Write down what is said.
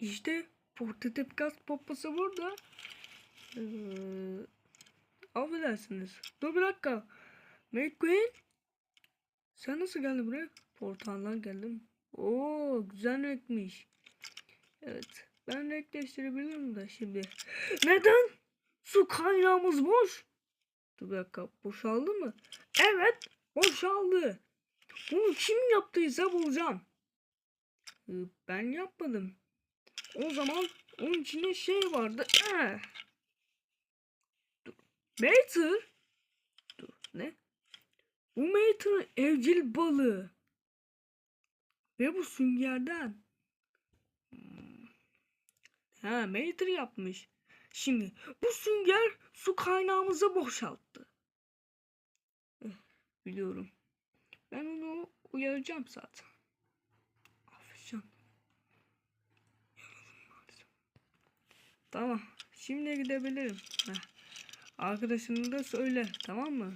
İşte portatif gaz pompası burada. Ee, affedersiniz. Dur bir dakika. McQueen. Sen nasıl geldin buraya? Portaldan geldim. Oo güzel renkmiş. Evet. Ben renk değiştirebilirim de şimdi. Neden? Su kaynağımız boş. Dur bir dakika. Boşaldı mı? Evet. Boşaldı. Bunu kim yaptıysa bulacağım. Ee, Ben yapmadım. O zaman onun içinde şey vardı. Dur. Mater. Dur ne? Bu Mater'ın evcil balığı. Ve bu süngerden. Hmm. Ha Mater yapmış. Şimdi bu sünger su kaynağımıza boşalttı. Eh, Biliyorum. Ben onu uyaracağım zaten. Tamam. Şimdi gidebilirim. Heh. Arkadaşını da söyle. Tamam mı?